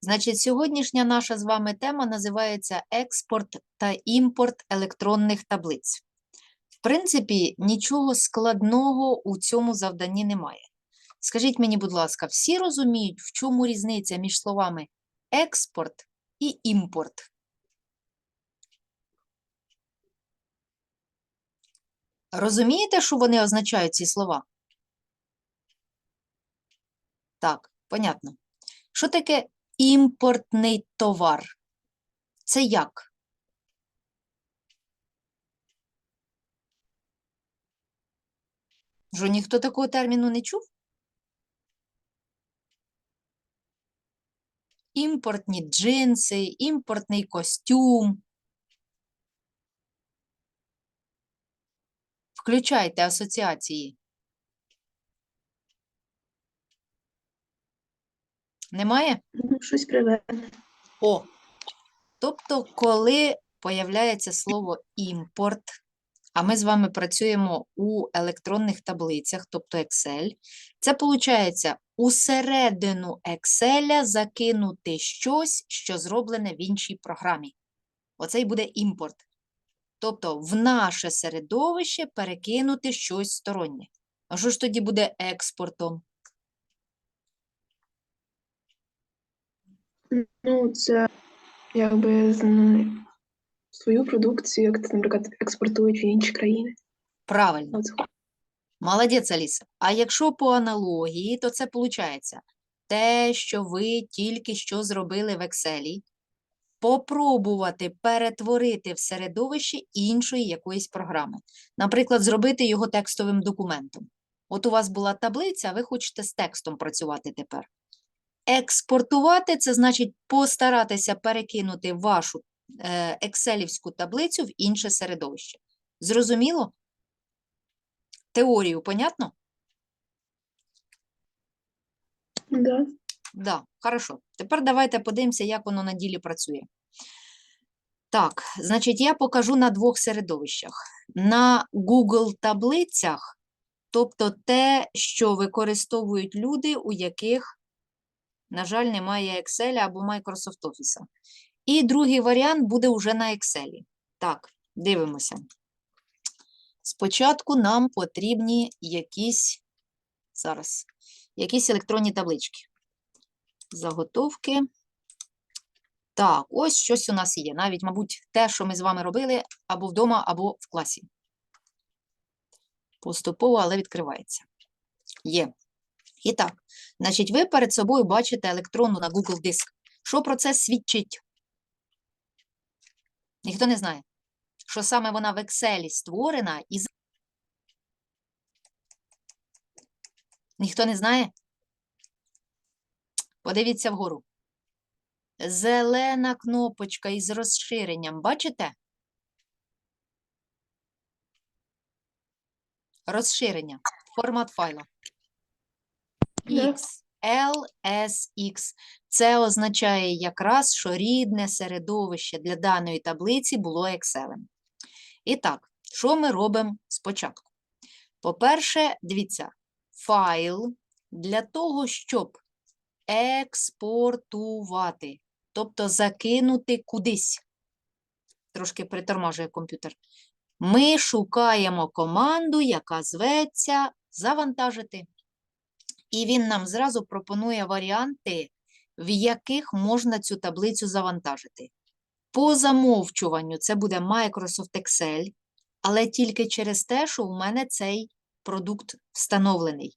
Значить, сьогоднішня наша з вами тема називається експорт та імпорт електронних таблиць. В принципі, нічого складного у цьому завданні немає. Скажіть мені, будь ласка, всі розуміють, в чому різниця між словами експорт і імпорт? Розумієте, що вони означають ці слова? Так, понятно. Що таке імпортний товар? Це як? Що ніхто такого терміну не чув? Імпортні джинси, імпортний костюм. Включайте асоціації. Немає? Щось приведене. О. Тобто, коли появляється слово імпорт, а ми з вами працюємо у електронних таблицях, тобто Excel, це виходить усередину Excel закинути щось, що зроблене в іншій програмі. Оце й буде імпорт. Тобто в наше середовище перекинути щось стороннє. А що ж тоді буде експортом? Ну, це якби свою продукцію, як це, наприклад, експортують в інші країни. Правильно. Молодець, Аліса. А якщо по аналогії, то це виходить те, що ви тільки що зробили в Excel, попробувати перетворити в середовище іншої якоїсь програми. Наприклад, зробити його текстовим документом. От у вас була таблиця, а ви хочете з текстом працювати тепер. Експортувати це значить постаратися перекинути вашу е, екселівську таблицю в інше середовище. Зрозуміло? Теорію, понятно? Да. Да, хорошо. Тепер давайте подивимося, як воно на ділі працює. Так, значить, я покажу на двох середовищах. На Google таблицях, тобто те, що використовують люди, у яких, на жаль, немає Excel або Microsoft Office. І другий варіант буде вже на Excel. Так, дивимося. Спочатку нам потрібні якісь, зараз, якісь електронні таблички. Заготовки. Так, ось щось у нас є. Навіть, мабуть, те, що ми з вами робили або вдома, або в класі. Поступово, але відкривається. Є. І так, значить, ви перед собою бачите електронну на Google диск. Що про це свідчить? Ніхто не знає, що саме вона в Excel створена і. Ніхто не знає? Подивіться вгору. Зелена кнопочка із розширенням. Бачите? Розширення. Формат файла. Да. X, Це означає якраз, що рідне середовище для даної таблиці було Excel. І так, що ми робимо спочатку? По-перше, дивіться, файл для того, щоб експортувати, тобто закинути кудись. Трошки приторможує комп'ютер. Ми шукаємо команду, яка зветься завантажити. І він нам зразу пропонує варіанти, в яких можна цю таблицю завантажити. По замовчуванню це буде Microsoft Excel, але тільки через те, що у мене цей продукт встановлений.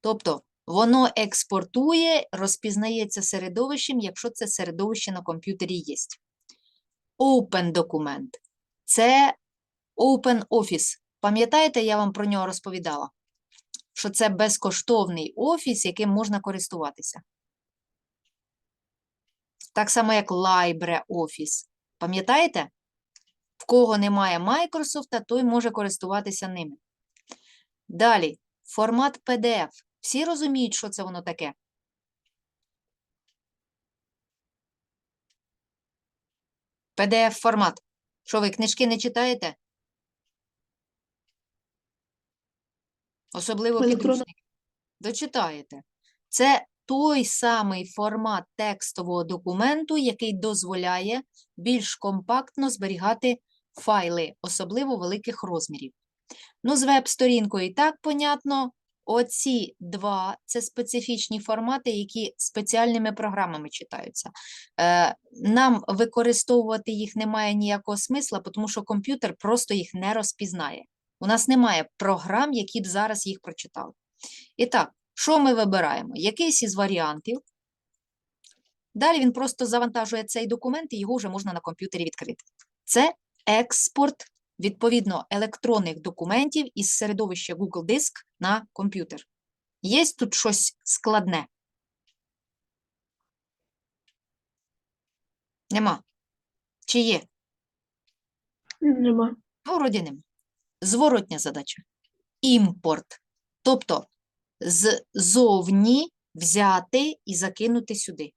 Тобто воно експортує, розпізнається середовищем, якщо це середовище на комп'ютері є. Open документ – це Open Office. Пам'ятаєте, я вам про нього розповідала? Що це безкоштовний офіс, яким можна користуватися. Так само, як LibreOffice. Пам'ятаєте? В кого немає Microsoft, той може користуватися ними. Далі, формат PDF. Всі розуміють, що це воно таке? PDF-формат. Що ви книжки не читаєте? Особливо підручники. Дочитаєте. Це той самий формат текстового документу, який дозволяє більш компактно зберігати файли, особливо великих розмірів. Ну, з веб-сторінкою і так понятно. Оці два це специфічні формати, які спеціальними програмами читаються. Е, нам використовувати їх немає ніякого смисла, тому що комп'ютер просто їх не розпізнає. У нас немає програм, які б зараз їх прочитали. І так, що ми вибираємо? Якийсь із варіантів. Далі він просто завантажує цей документ, і його вже можна на комп'ютері відкрити. Це експорт, відповідно, електронних документів із середовища Google Диск на комп'ютер. Є тут щось складне? Нема. Чи є? Нема. Ну, вроді нема. Зворотня задача. Імпорт. Тобто ззовні взяти і закинути сюди.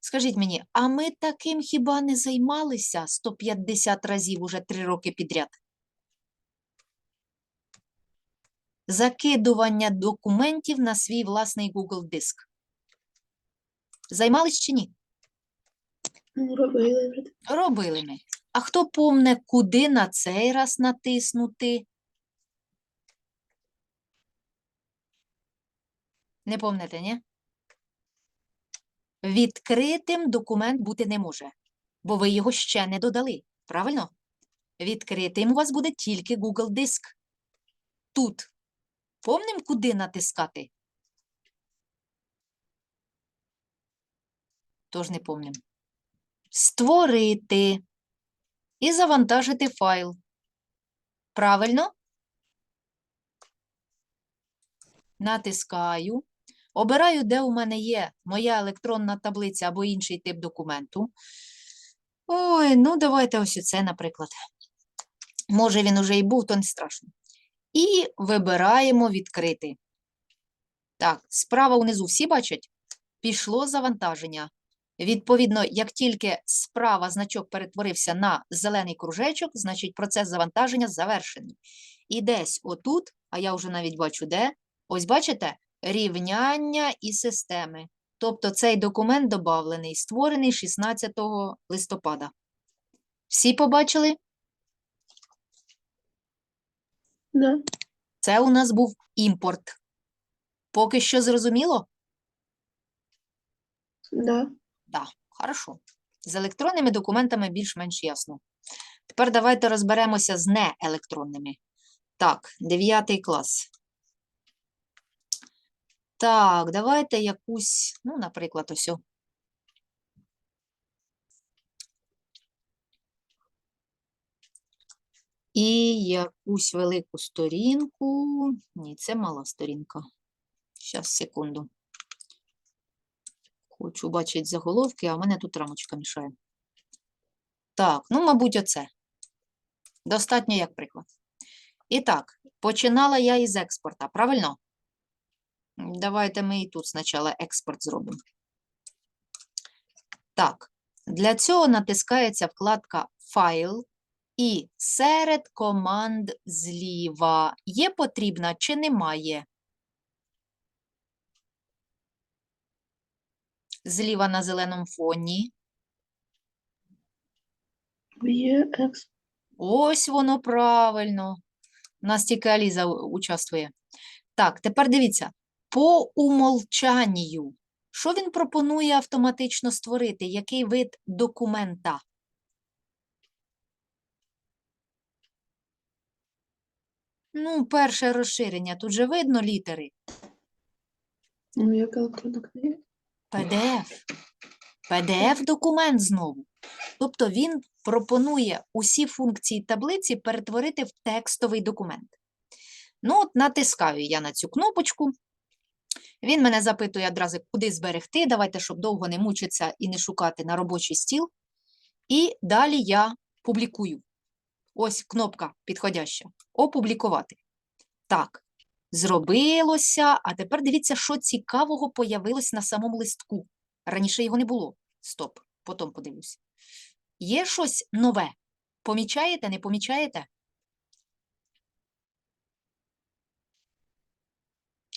Скажіть мені, а ми таким хіба не займалися 150 разів уже 3 роки підряд? Закидування документів на свій власний Google диск. Займались чи ні? Ну, робили. Робили ми. А хто помне, куди на цей раз натиснути? Не помните, ні? Відкритим документ бути не може, бо ви його ще не додали. Правильно? Відкритим у вас буде тільки Google Диск. Тут. Помним, куди натискати? Тож не помним. Створити і завантажити файл. Правильно? Натискаю. Обираю, де у мене є моя електронна таблиця або інший тип документу. Ой, ну давайте ось оце, наприклад. Може, він уже і був, то не страшно. І вибираємо відкрити. Так, справа унизу всі бачать? Пішло завантаження. Відповідно, як тільки справа значок перетворився на зелений кружечок, значить процес завантаження завершений. І десь отут, а я вже навіть бачу де, ось бачите, рівняння і системи. Тобто цей документ добавлений, створений 16 листопада. Всі побачили? Да. Це у нас був імпорт. Поки що зрозуміло? Да. Да, хорошо. З електронними документами більш-менш ясно. Тепер давайте розберемося з неелектронними. Так, 9 клас. Так, давайте якусь, ну, наприклад, ось. І якусь велику сторінку. Ні, це мала сторінка. Зараз, секунду. Хочу бачити заголовки, а в мене тут рамочка мішає. Так, ну, мабуть, оце. Достатньо як приклад. І так, починала я із експорта, правильно? Давайте ми і тут спочатку експорт зробимо. Так, для цього натискається вкладка Файл і серед команд зліва є потрібна чи немає? Зліва на зеленому фоні. Ось воно правильно. У нас тільки Аліза участвує. Так, тепер дивіться. По умолчанню. Що він пропонує автоматично створити? Який вид документа? Ну, перше розширення. Тут же видно літери. Ну, як електронна книга. PDF. PDF-документ знову. Тобто він пропонує усі функції таблиці перетворити в текстовий документ. Ну, от натискаю я на цю кнопочку. Він мене запитує одразу, куди зберегти. Давайте, щоб довго не мучитися і не шукати на робочий стіл. І далі я публікую. Ось кнопка підходяща. Опублікувати. Так, зробилося. А тепер дивіться, що цікавого появилось на самому листку. Раніше його не було. Стоп, потім подивлюсь. Є щось нове? Помічаєте, не помічаєте?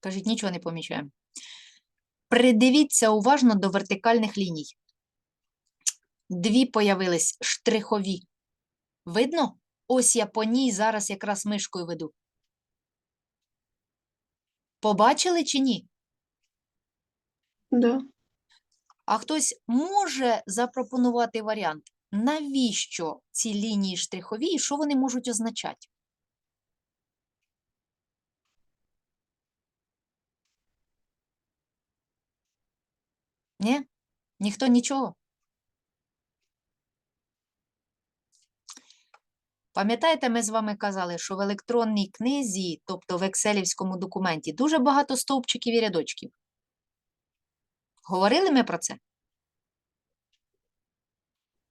Кажіть, нічого не помічаємо. Придивіться уважно до вертикальних ліній. Дві появились штрихові. Видно? Ось я по ній зараз якраз мишкою веду. Побачили чи ні? Да. А хтось може запропонувати варіант, навіщо ці лінії штрихові і що вони можуть означати? Ні? Ніхто нічого? Пам'ятаєте, ми з вами казали, що в електронній книзі, тобто в екселівському документі, дуже багато стовпчиків і рядочків. Говорили ми про це?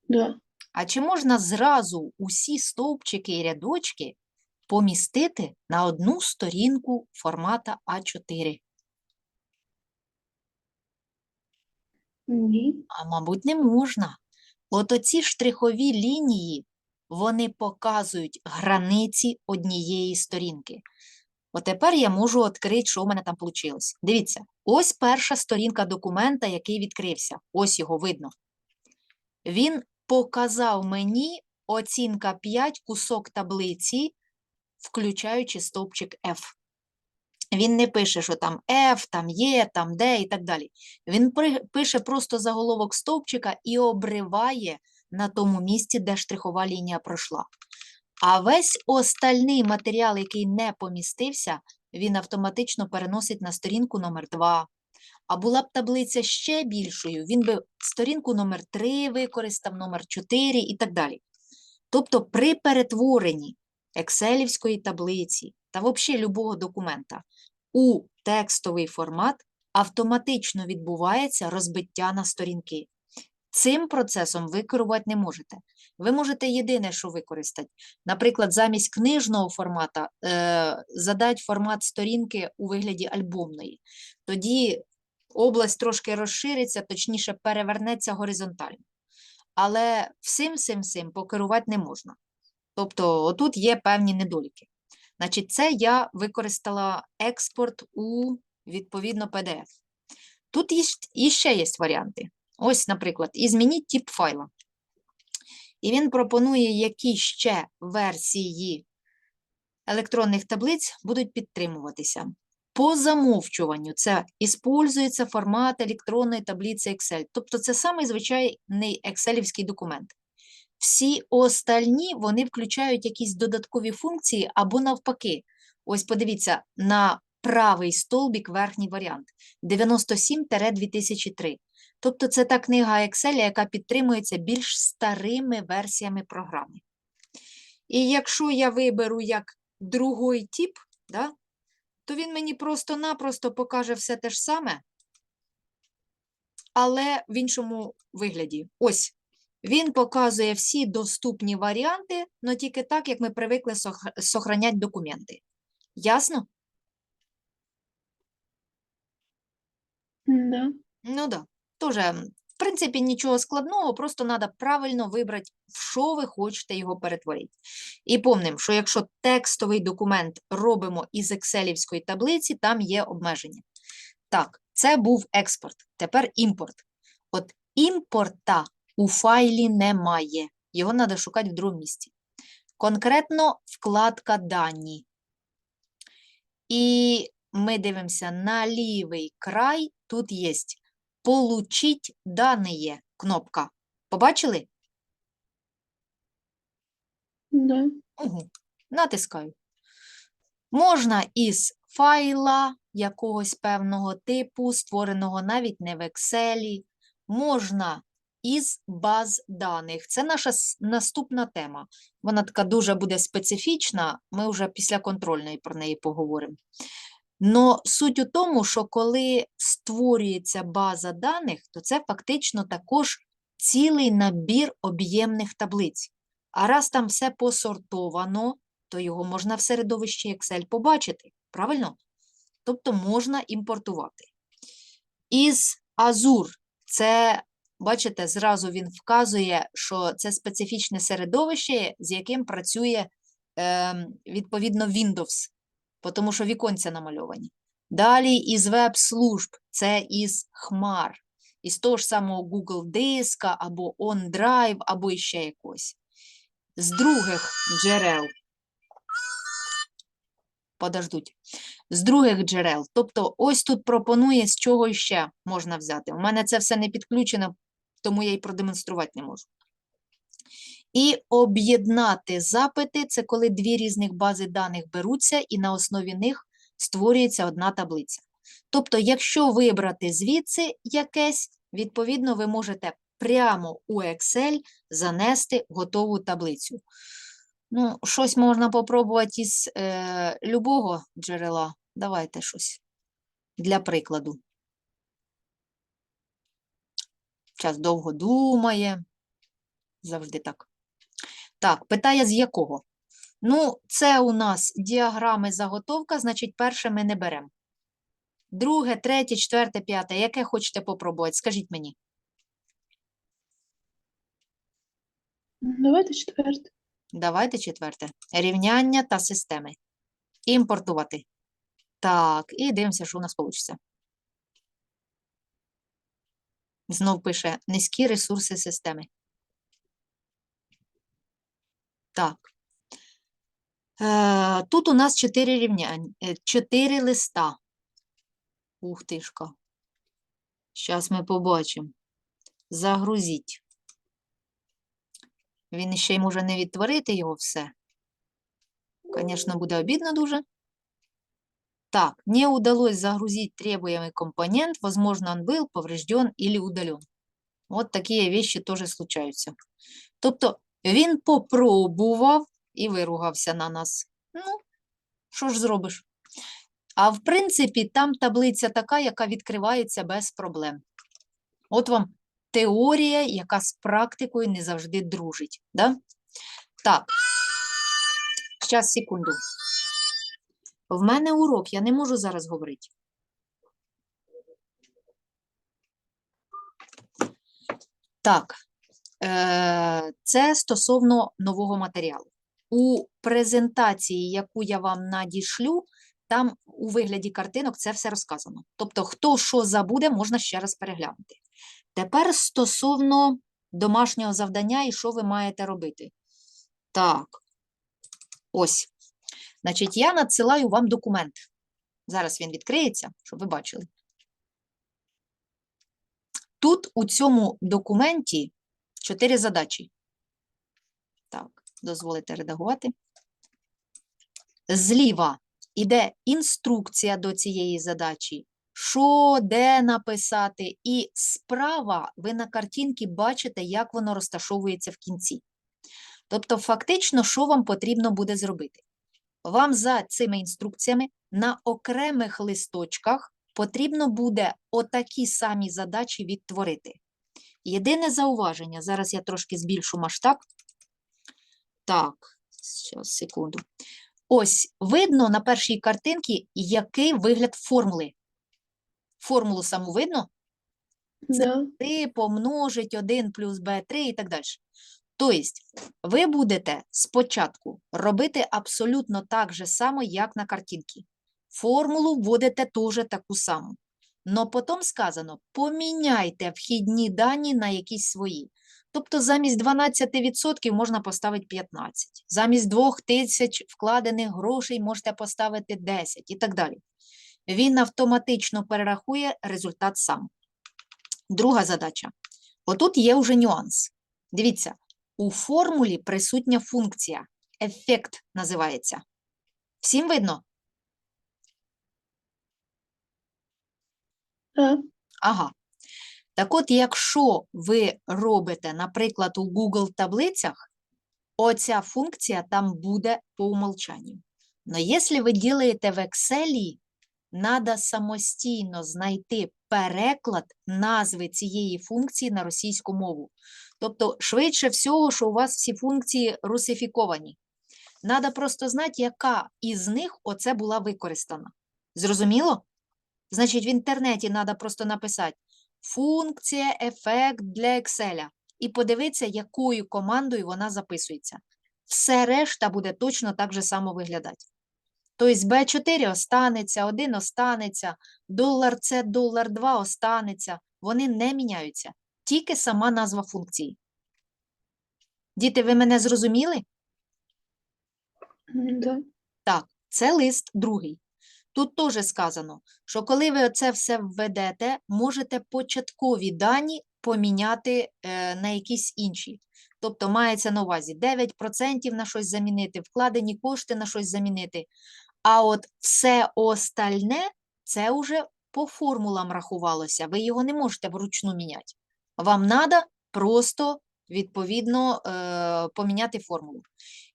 Да. А чи можна зразу усі стовпчики і рядочки помістити на одну сторінку формата А4? Ні. А мабуть, не можна. От оці штрихові лінії, вони показують границі однієї сторінки. От тепер я можу відкрити, що в мене там вийшло. Дивіться, ось перша сторінка документа, який відкрився. Ось його видно. Він показав мені оцінка 5 кусок таблиці, включаючи стовпчик F. Він не пише, що там F, там є, там де і так далі. Він пише просто заголовок стовпчика і обриває на тому місці, де штрихова лінія пройшла. А весь остальний матеріал, який не помістився, він автоматично переносить на сторінку номер 2. А була б таблиця ще більшою, він би сторінку номер 3 використав, номер 4 і так далі. Тобто при перетворенні екселівської таблиці та взагалі любого документа у текстовий формат автоматично відбувається розбиття на сторінки. Цим процесом ви керувати не можете. Ви можете єдине, що використати. Наприклад, замість книжного формата е, задати формат сторінки у вигляді альбомної. Тоді область трошки розшириться, точніше перевернеться горизонтально. Але всім всім всім покерувати не можна. Тобто, отут є певні недоліки. Значить, це я використала експорт у відповідно PDF. Тут іще є варіанти. Ось, наприклад, і змініть тип файла. І він пропонує, які ще версії електронних таблиць будуть підтримуватися. По замовчуванню це іспользується формат електронної таблиці Excel. Тобто це самий звичайний екселівський документ. Всі остальні вони включають якісь додаткові функції або навпаки. Ось подивіться на правий столбік, верхній варіант 97-2003. Тобто це та книга Excel, яка підтримується більш старими версіями програми. І якщо я виберу як другий тип, да, то він мені просто-напросто покаже все те ж саме, але в іншому вигляді. Ось він показує всі доступні варіанти, але тільки так, як ми привикли сох- сохраняти документи. Ясно? Да. Ну да. Тоже, в принципі, нічого складного, просто треба правильно вибрати, в що ви хочете його перетворити. І помним, що якщо текстовий документ робимо із екселівської таблиці, там є обмеження. Так, це був експорт. Тепер імпорт. От імпорта у файлі немає. Його треба шукати в другому місці. Конкретно вкладка дані. І ми дивимося на лівий край. Тут є Получить дані кнопка. Побачили? Да. Угу. Натискаю. Можна із файла якогось певного типу, створеного навіть не в Excel, можна із баз даних. Це наша наступна тема. Вона така дуже буде специфічна, ми вже після контрольної про неї поговоримо. Но суть у тому, що коли створюється база даних, то це фактично також цілий набір об'ємних таблиць. А раз там все посортовано, то його можна в середовищі Excel побачити, правильно? Тобто можна імпортувати. Із Azure це, бачите, зразу він вказує, що це специфічне середовище, з яким працює ем, відповідно Windows, тому що віконця намальовані. Далі із веб-служб, це із хмар, із того ж самого Google диска або OneDrive, або іще якось. З других джерел. Подождуть. З других джерел. Тобто, ось тут пропонує, з чого ще можна взяти. У мене це все не підключено, тому я і продемонструвати не можу. І об'єднати запити це коли дві різних бази даних беруться, і на основі них створюється одна таблиця. Тобто, якщо вибрати звідси якесь, відповідно, ви можете прямо у Excel занести готову таблицю. Ну, щось можна попробувати із е, любого джерела. Давайте щось для прикладу. Час довго думає. Завжди так. Так, питає з якого? Ну, це у нас діаграми заготовка, значить, перше ми не беремо. Друге, третє, четверте, п'яте. Яке хочете попробувати? Скажіть мені. Давайте четверте. Давайте четверте. Рівняння та системи. Імпортувати. Так, і дивимося, що у нас вийде. Знов пише низькі ресурси системи. Так. Е, тут у нас чотири рівняння, е, чотири листа. Ух тишка. Зараз ми побачимо. Загрузіть. Він ще й може не відтворити його все. Звісно, буде обідно дуже. Так, не удалось загрузить требуемый компонент, возможно, он был поврежден или удален. От такі вещи теж случаються. Тобто він попробував і виругався на нас. Ну, що ж зробиш? А в принципі, там таблиця така, яка відкривається без проблем. От вам теорія, яка з практикою не завжди дружить. Да? Так, зараз, секунду. В мене урок, я не можу зараз говорити. Так, це стосовно нового матеріалу. У презентації, яку я вам надішлю, там у вигляді картинок це все розказано. Тобто, хто що забуде, можна ще раз переглянути. Тепер стосовно домашнього завдання і що ви маєте робити. Так, ось. Значить, я надсилаю вам документ. Зараз він відкриється, щоб ви бачили. Тут у цьому документі чотири задачі. Так, дозволите редагувати. Зліва іде інструкція до цієї задачі, що, де написати, і справа ви на картинці бачите, як воно розташовується в кінці. Тобто, фактично, що вам потрібно буде зробити? Вам за цими інструкціями на окремих листочках потрібно буде отакі самі задачі відтворити. Єдине зауваження, зараз я трошки збільшу масштаб. Так, зараз, секунду. Ось видно на першій картинці, який вигляд формули. Формулу саму видно? Да. 3 помножить 1 плюс b3 і так далі. Тобто, ви будете спочатку робити абсолютно так же само, як на картинці. Формулу вводите теж таку саму. Но потім сказано, поміняйте вхідні дані на якісь свої. Тобто замість 12% можна поставити 15. Замість 2000 вкладених грошей можете поставити 10 і так далі. Він автоматично перерахує результат сам. Друга задача. Отут є вже нюанс. Дивіться, у формулі присутня функція. Ефект називається. Всім видно? Да. Ага. Так от, якщо ви робите, наприклад, у Google таблицях, оця функція там буде по умолчанню. Но якщо ви ділаєте в Excel, треба самостійно знайти переклад назви цієї функції на російську мову. Тобто, швидше всього, що у вас всі функції русифіковані. Треба просто знати, яка із них оце була використана. Зрозуміло? Значить, в інтернеті треба просто написати функція, ефект для Excel і подивитися, якою командою вона записується. Все решта буде точно так же само виглядати. Тобто Б4 останеться, 1 останеться, долар С, долар 2 останеться. Вони не міняються. Тільки сама назва функції. Діти, ви мене зрозуміли? Да. Так, це лист другий. Тут теж сказано, що коли ви оце все введете, можете початкові дані поміняти е, на якісь інші. Тобто мається на увазі 9% на щось замінити, вкладені кошти на щось замінити. А от все остальне це вже по формулам рахувалося. Ви його не можете вручну міняти. Вам треба просто відповідно е, поміняти формулу.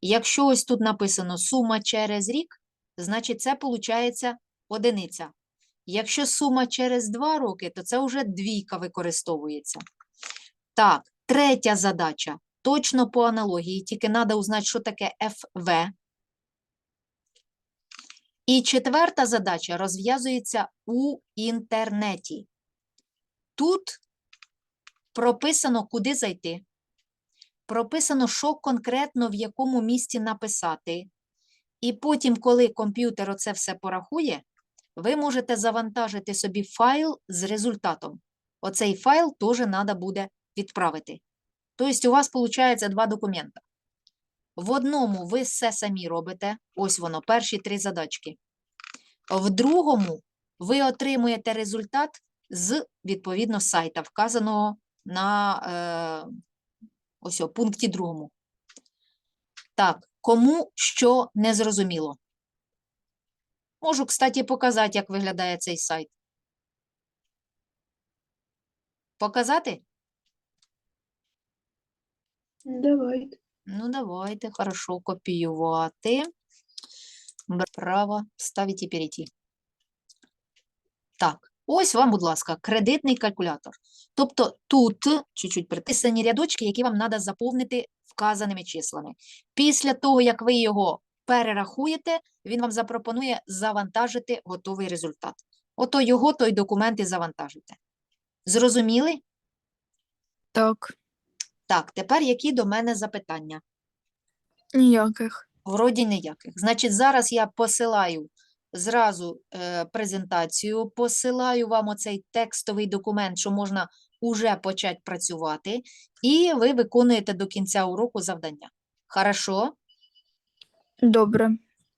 Якщо ось тут написано сума через рік, значить це виходить одиниця. Якщо сума через 2 роки, то це вже двійка використовується. Так, третя задача. Точно по аналогії, тільки треба узнати, що таке FV. І четверта задача розв'язується у інтернеті. Тут прописано, куди зайти, прописано, що конкретно в якому місці написати. І потім, коли комп'ютер оце все порахує, ви можете завантажити собі файл з результатом. Оцей файл теж треба буде відправити. Тобто у вас виходить два документи. В одному ви все самі робите, ось воно, перші три задачки. В другому ви отримуєте результат з, відповідно, сайта, вказаного на е, ось о, пункті другому. Так, кому що не зрозуміло. Можу, кстати, показати, як виглядає цей сайт. Показати? Давайте. Ну, давайте, хорошо, копіювати. Право, вставити і перейти. Так, ось вам, будь ласка, кредитний калькулятор. Тобто тут чуть-чуть приписані рядочки, які вам треба заповнити вказаними числами. Після того, як ви його перерахуєте, він вам запропонує завантажити готовий результат. Ото його той документ і завантажите. Зрозуміли? Так, Так, тепер які до мене запитання? ніяких. Вроді ніяких. Значить, зараз я посилаю зразу е, презентацію, посилаю вам оцей текстовий документ, що можна уже почати працювати, і ви виконуєте до кінця уроку завдання. Хорошо? Добре.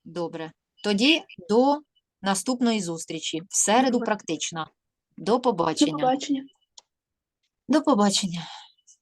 Добре. Тоді до наступної зустрічі. В середу практично. До До побачення. побачення. До побачення.